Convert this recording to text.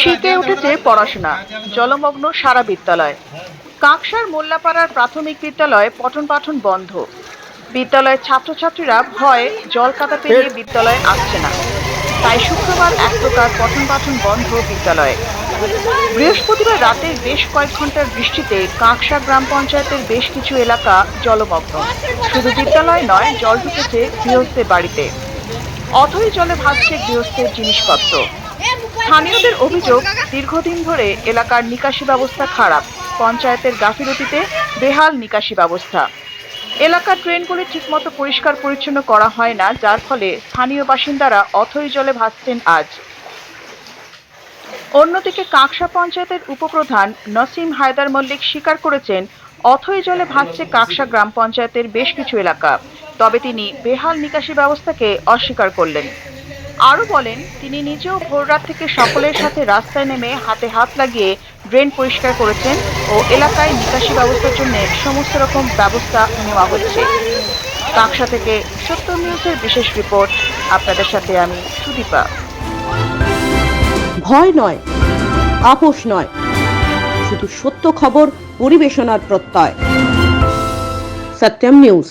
শীতে উঠেছে পড়াশোনা, জলমগ্ন সারা বিদ্যালয়। কাকসার মোল্লাপাড়ার প্রাথমিক বিদ্যালয়ে পঠন পাঠন বন্ধ। বিদ্যালয়ের ছাত্রছাত্রীরা ভয়ে জল কাদা পেরিয়ে বিদ্যালয়ে আসছে না। তাই শুক্রবার এক প্রকার পঠন পাঠন বন্ধ বিদ্যালয়ে। বৃহস্পতিবার রাতে বেশ কয়েক ঘণ্টার বৃষ্টিতে কাকসা গ্রাম পঞ্চায়েতের বেশ কিছু এলাকা জলমগ্ন। শুধু বিদ্যালয় নয়, জল ঢুকেছে গৃহস্থের বাড়িতে। অথই জলে ভাসছে গৃহস্থের জিনিসপত্র। স্থানীয়দের অভিযোগ, দীর্ঘদিন ধরে এলাকার নিকাশি ব্যবস্থা খারাপ। পঞ্চায়েতের গাফিলতিতে বেহাল নিকাশি ব্যবস্থা। এলাকার ড্রেনগুলি ঠিকমতো পরিষ্কার পরিচ্ছন্ন করা হয় না, যার ফলে স্থানীয় বাসিন্দারা অথই জলে ভাসছেন আজ। অন্যদিকে কাকসা পঞ্চায়েতের উপপ্রধান নসিম হায়দার মল্লিক স্বীকার করেছেন, অথই জলে ভাসছে কাকসা গ্রাম পঞ্চায়েতের বেশ কিছু এলাকা। তবে তিনি বেহাল নিকাশি ব্যবস্থাকে অস্বীকার করলেন। আরও বলেন, তিনি নিজেও ভোররাত থেকে সকলের সাথে রাস্তায় নেমে হাতে হাত লাগিয়ে ড্রেন পরিষ্কার করেছেন ও এলাকায় নিকাশি ব্যবস্থার জন্য সমস্ত রকম ব্যবস্থা নেওয়া হচ্ছে। কাকসা থেকে সত্য নিউজের বিশেষ রিপোর্ট, আপনাদের সাথে আমি সুদীপা। ভয় নয়, আপোষ নয়, শুধু সত্য খবর, পরিবেশনার প্রত্যয়। সত্যম নিউজ।